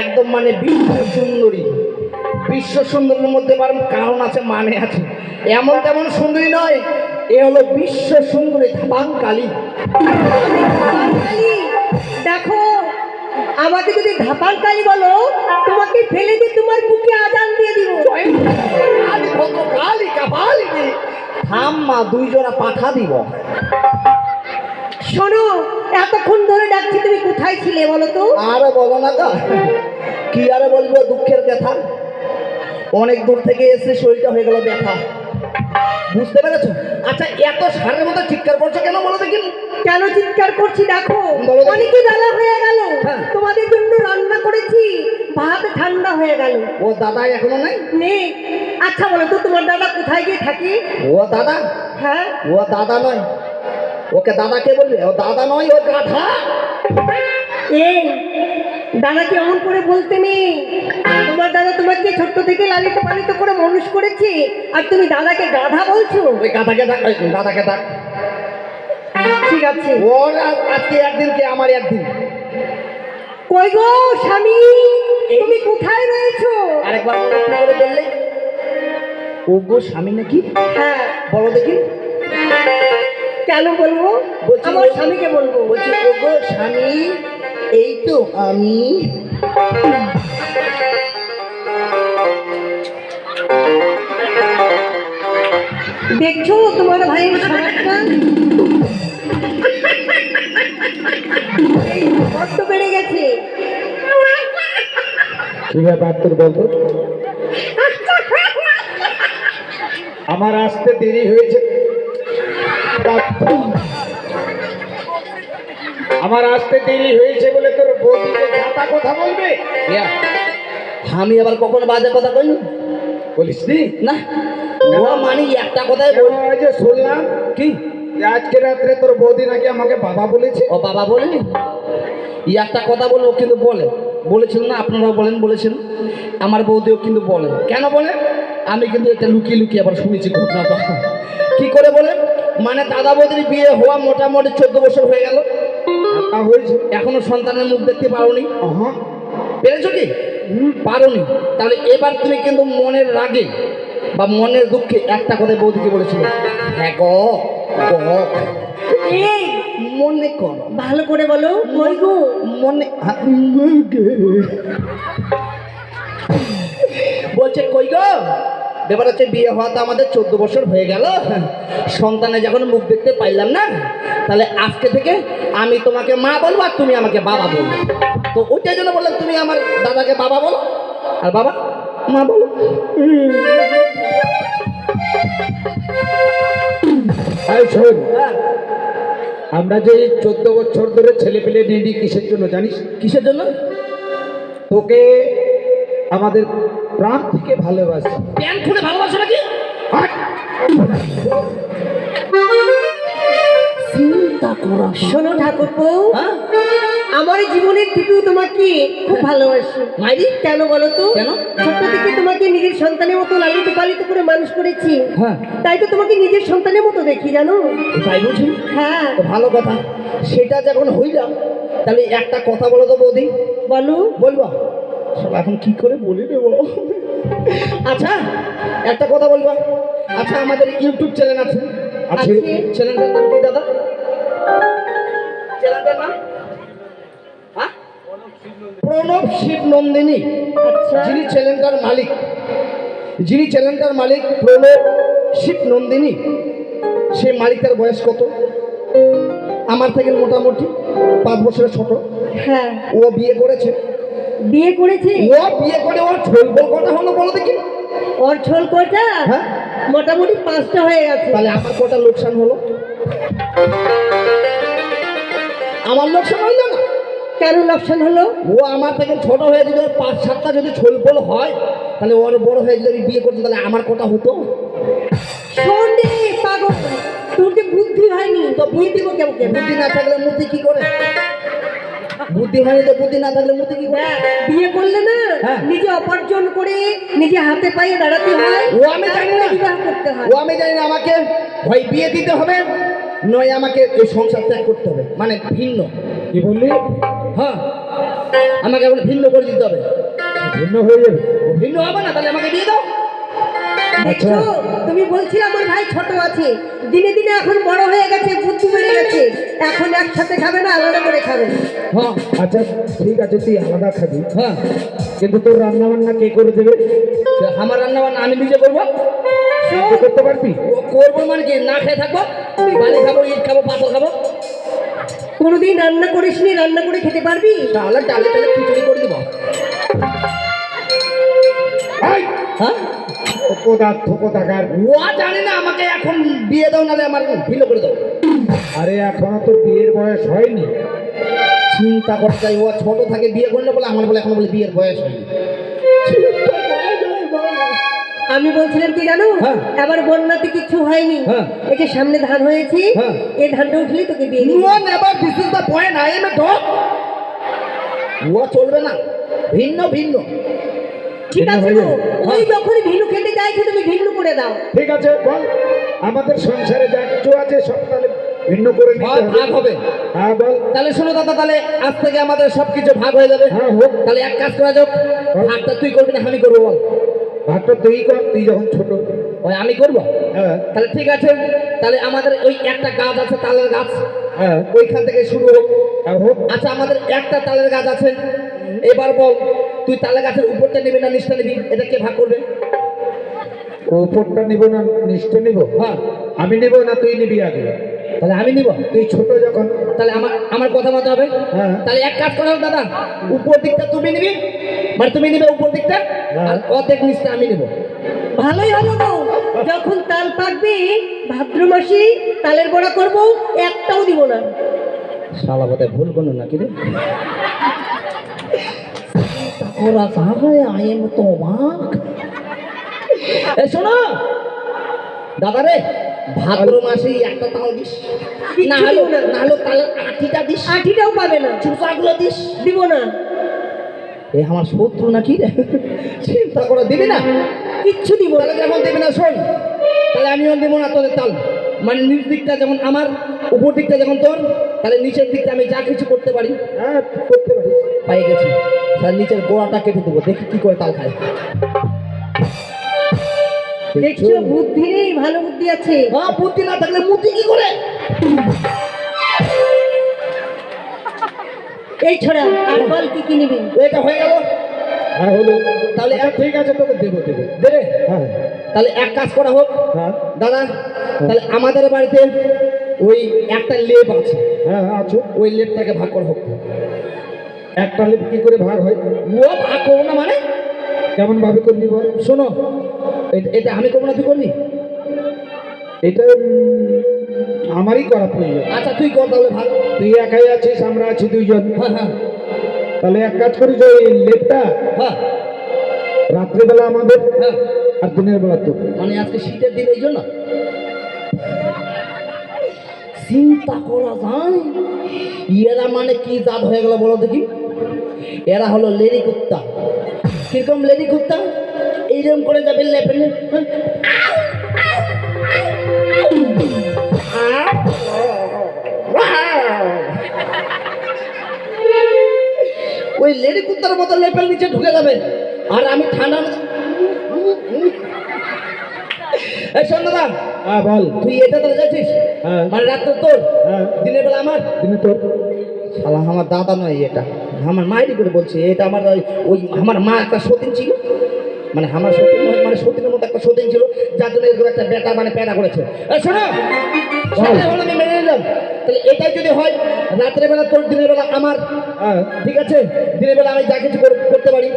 একদম মানে বিশ্ব সুন্দরী। বিশ্ব সুন্দরীর মধ্যে আবার কারণ আছে মানে আছে। এমন তেমন সুন্দরী নয় এ হলো বিশ্ব সুন্দরী ধাবাং কালী কালী, দেখো আমাকে যদি ধাপান কালী বলো তোমাকে ফেলে দিয়ে তোমার বুকে আজান দিয়ে দিব। থাম মা দুই জোড়া পাঠা দিব। শোনো এতক্ষণ ধরে ডাকছি তুমি কোথায় ছিলে বলো তো? আর বলো না গা কি আর বলব দুঃখের কথা অনেক দূর থেকে এসে শরীরটা হয়ে গেল ব্যথা। বুঝতে পেরেছ? আচ্ছা এত সারের মতো চিৎকার করছ কেন বলো দেখি। কেন চিৎকার করছি দেখো? বলো দেখি। অনেকে বেলা হয়ে গেল। হ্যাঁ। তোমাদের জন্য রান্না করেছি ভাত ঠান্ডা হয়ে গেল। ও দাদা এখনও নাই? নেই। আচ্ছা বলো তো তোমার দাদা কোথায় গিয়ে থাকে? ও দাদা? হ্যাঁ। ও দাদা নয়। ওকে দাদা কে বলবে? ও দাদা নয় ও গাধা। এই দাদাকে এমন করে বলতে নেই। তোমার দাদা তোমাকে ছোট্ট থেকে লালিত পালিত করে মানুষ করেছে আর তুমি দাদাকে গাধা বলছো? ওই গাধাকে ডাক দাদাকে ডাক। ঠিক আছে। ওর আজ- আজকে একদিন কে আমার একদিন? কই গো স্বামী? তুমি কোথায় রয়েছো? আরেকবার করে বললে। ও গো স্বামী নাকি? হ্যাঁ। বলো দেখি। কেন বলব? বলছি আমার স্বামীকে বলব। বলছি ও গো স্বামী এই তো আমি। দেখছ তোমার ভাইয়ের স্বভাবটা বেড়ে গেছে। কি ব্যাপার তোর বলতো আমার আসতে দেরি হয়েছে আমার আসতে দেরি হয়েছে বলে তোর বৌদিকে যাতা কথা বলবে? আমি আবার কখন বাজে কথা কইনি বলিস নি? ও মানে একটা কথাই বল যে শুনলাম কি? আজকে রাত্রে তোর বৌদি নাকি আমাকে বাবা বলেছে? ও বাবা বলেনি? ই একটা কথা বলব কিন্তু বলে। বলেছিল না আপনারাও বলেন বলেছেন আমার বৌদিও কিন্তু বলে। কেন বলে? আমি কিন্তু এটা লুকিয়ে লুকিয়ে আবার শুনেছি ঘটনাটা। কি করে বলে? মানে দাদা বৌদির বিয়ে হওয়া মোটামুটি চোদ্দ বছর হয়ে গেল। এখনও সন্তানের মুখ দেখতে পারোনি পেরেছ কি? পারোনি। তাহলে এবার তুমি কিন্তু মনের রাগে বা মনের দুঃখে একটা কথা বৌদিকে বলেছিল। হ্যাঁ গো মনে করো। ভালো করে বলো কই গো। মনে হা- বলছে কই গো? ব্যাপার হচ্ছে বিয়ে হওয়া তো আমাদের চোদ্দ বছর হয়ে গেল। সন্তানে যখন মুখ দেখতে পাইলাম না তাহলে আজকে থেকে আমি তোমাকে মা বলব আর তুমি আমাকে বাবা বলব। তো ওইটার জন্য বললাম তুমি আমার দাদাকে বাবা বলো। আর বাবা মা বলো। হ্যাঁ। আমরা যে চোদ্দ বছর ধরে ছেলে পেলে নিয়ে কিসের জন্য জানিস? কিসের জন্য? তোকে আমাদের প্রাণ থেকে ভালোবাসি। প্যান্ট খুলে ভালোবাসো নাকি! চিন্তা করা শোনো ঠাকুরপো হ্যাঁ? আমার জীবনের থেকেও তোমাকে খুব ভালোবাসি। মাইরি? কেন বলো তো? কেন? ছোট্ট থেকে তোমাকে নিজের সন্তানের মতো লালিত পালিত করে মানুষ করেছি। হ্যাঁ। তাই তো তোমাকে নিজের সন্তানের মতো দেখি জানো? তাই বুঝি হ্যাঁ। ভালো কথা। সেটা যখন হইলাম তাহলে একটা কথা বলো তো বৌদি। বলো। বলব। এখন কি করে বলে দেব আচ্ছা একটা কথা বলব? আচ্ছা আমাদের ইউটিউব চ্যানেল আছে। আছে। আছে। চ্যানেলটার নাম কি দাদা? চ্যানেলটার নাম? হ্যাঁ? প্রণব শিব নন্দিনী আচ্ছা। যিনি চ্যানেলটার মালিক। যিনি চ্যানেলটার মালিক প্রণব শিব নন্দিনী সেই মালিকটার বয়স কত? আমার থেকে মোটামুটি পাঁচ বছরের ছোট। হ্যাঁ। ও বিয়ে করেছে। বিয়ে করেছে? ও বিয়ে করে ওর ছোলবল কটা হলো বলো দেখি। ওর ছোল কটা হ্যাঁ। মোটামুটি পাঁচটা হয়ে গেছে। তাহলে আমার কটা লোকসান হলো? আমার লোকসান হইল না? কেন লোকসান হলো? ও আমার থেকে ছোট হয়ে যদি পাঁচ সাতটা যদি ছোলবল হয় তাহলে ওর বড় হয়ে যদি বিয়ে করতো তাহলে আমার কটা হতো? রে পাগল। তোর যে বুদ্ধি হয়নি তো বুদ্ধি কেমন? বুদ্ধি না থাকলে মুতি কি করে? বুদ্ধি হয়নি তো বুদ্ধি না থাকলে মুতি কি করে? হ্যাঁ, বিয়ে করলে না হ্যাঁ। নিজে উপার্জন করে নিজে হাতে পায়ে দাঁড়াতে হয়। ও আমি জানি না। বিবাহ করতে হয়। ও আমি জানি না আমাকে হয় বিয়ে দিতে হবে নয় আমাকে এই সংসার ত্যাগ করতে হবে। মানে ভিন্ন। কি বললি? হ্যাঁ। আমাকে এখন ভিন্ন করে দিতে হবে। ভিন্ন হয়ে যাবে। ও ভিন্ন হবে না তাহলে আমাকে দিয়ে দাও। দেখছ তুমি বলছিলে আমার ভাই ছোট আছে। দিনে দিনে এখন বড় হয়ে গেছে বুদ্ধি বেড়ে গেছে। এখন একসাথে খাবে না আলাদা করে খাবে। হ্যাঁ আচ্ছা ঠিক আছে তুই আলাদা খাবি। হ্যাঁ। কিন্তু তোর রান্না বান্না কে করে দেবে? আমার রান্না বান্না আমি নিজে করব? করতে পারবি? করব মানে কি? না খেয়ে থাকব? বালি খাব ইট খাব পাথর খাব? কোনোদিন রান্না করিসনি রান্না করে খেতে পারবি? তাহলে ডালে টালে খিচুড়ি করে দেবো। ও জানে না আমাকে এখন বিয়ে দাও নাহলে আমার ভিন্ন করে দাও। আরে এখনও তো বিয়ের বয়স হয়নি। চিন্তা করতে ও ছোট থাকে বিয়ে করলে বলে আমার বলে এখন বলে বিয়ের বয়স হয়নি। আমি বলছিলাম কি জানো? হ্যাঁ। এবার বন্যাতে কিছু হয়নি। হ্যাঁ। এই যে সামনে ধান হয়েছে হ্যাঁ। এই ধানটা উঠলেই তোকে বিয়ে দিবো। No never this is the point I am a dog ও চলবে না। ভিন্ন ভিন্ন। ঠিক আছে হয়ে। ওই যখন ভিন্ন খেতে চাইছে তুমি ভিন্ন করে দাও। ঠিক আছে বল। আমাদের সংসারে যা কিছু আছে সব তাহলে ভিন্ন করে নিতে ভাগ ভাগ হবে। হ্যাঁ বল। তাহলে শোনো দাদা তাহলে আজ থেকে আমাদের সব কিছু ভাগ হয়ে যাবে। হ্যাঁ হোক। তাহলে এক কাজ করা যাক। ভাগটা তুই করবি না আমি করব বল। ভাগটা তুই কর তুই যখন ছোট। ওই আমি করব? হ্যাঁ। তাহলে ঠিক আছে। তাহলে আমাদের ওই একটা গাছ আছে তালের গাছ। হ্যাঁ। ওইখান থেকে শুরু হোক। হ্যাঁ, হোক। আচ্ছা আমাদের একটা তালের গাছ আছে। এবার বল তুই তালের গাছের উপরটা নিবি না নিচটা নিবি? এটা কে ভাগ করবে? ওপরটা নিব না নিচটা নিব? হ্যাঁ। আমি নিব না তুই নিবি আগে? তাহলে আমি নিব? তুই ছোট যখন তাহলে আমার আমার কথা মতো হবে? হ্যাঁ। তাহলে এক কাজ করা হোক দাদা উপর দিকটা তুমি নিবি মানে তুমি নিবে উপর দিকটা হ্যাঁ। আর অর্ধেক নিচটা আমি নিব। ভালোই হলো যখন তাল পাকবে ভাদ্র মাসে তালের বড়া করব একটাও দিব না। শালা বোধহয় ভুল করল নাকি রে? ওরা তাহলে আইন তো এ শোনো। দাদা রে ভাদ্র মাসে একটা তাল দিস। না হলো না। হলো তালের আঠিটা দিস। আঠিটাও পাবে না। দিস। দিব না। এ আমার শত্রু নাকি রে? চিন্তা করে দিবি না। কিচ্ছু দিব না। তাহলে যখন দেবে না শোন। তাহলে আমিও দেবো না তোদের তাল। মানে নিচ দিকটা যেমন আমার উপর দিকটা যেমন তোর তাহলে নিচের দিকটা আমি যা কিছু করতে পারি হ্যাঁ করতে পারিস। পাই গেছি। নিচের গোড়াটা কেটে দেবো। দেখি কি করে তাল খায়। দেখছ বুদ্ধি নেই ভালো বুদ্ধি আছে। হ্যাঁ বুদ্ধি না থাকলে মুতি কি করে? এই ছড়া আর বল কি কি নিবি? এটা হয়ে গেল। হ্যাঁ হলো। তাহলে এক ঠিক আছে তোকে দেবো দেবো। দেবে হ্যাঁ। তাহলে এক কাজ করা হোক। হ্যাঁ। দাদা তাহলে আমাদের বাড়িতে ওই একটা লেপ আছে। হ্যাঁ আছো। ওই লেপটাকে ভাগ করা হোক। একটা লেপ কি করে ভাগ হয়? ও ভাগ করব না মানে? কেমন ভাবে করবি বল? শোনো এটা- আমি করব না তুই করবি? এটা আমারই করা প্রয়োজন। আচ্ছা তুই কর তাহলে ভাগ তুই একাই আছিস আমরা আছি দুইজন। হ্যাঁ হ্যাঁ। তাহলে এক কাজ করি যে ওই লেপটা হ্যাঁ। রাত্রেবেলা আমাদের হ্যাঁ। আর দিনের বেলা তো মানে আজকে শীতের দিন এই জন্য? চিন্তা করা যায়। এরা মানে কি জাত হয়ে গেল বলো দেখি। এরা হলো লেরি কুত্তা। কীরকম লেরি কুত্তা? এইরকম করে যাবে লেপে লেপ ওই লেডি কুত্তার মতো লেপেল নিচে ঢুকে যাবে। আর আমি ঠান্ডা এই শোন দাদা হ্যাঁ বল। তুই এটা তো যাচ্ছিস? হ্যাঁ। মানে রাত্রে তোর? হ্যাঁ। দিনের বেলা আমার? দিনে তোর। শালা আমার দাদা নয় এটা। আমার মায়েরই করে বলছে, এটা আমার ওই- আমার মা একটা সতীন ছিল। মানে আমার সতীন মানে সতীনের মতো একটা সতীন ছিল, যার জন্য এরকম একটা বেটা মানে প্যাদা করেছে। শোনো আমি মেনে নিলাম। তাহলে এটাই যদি হয়, রাত্রেবেলা তোর দিনের বেলা আমার ঠিক আছে? দিনের বেলা আমি যা কিছু কর- করতে পারি।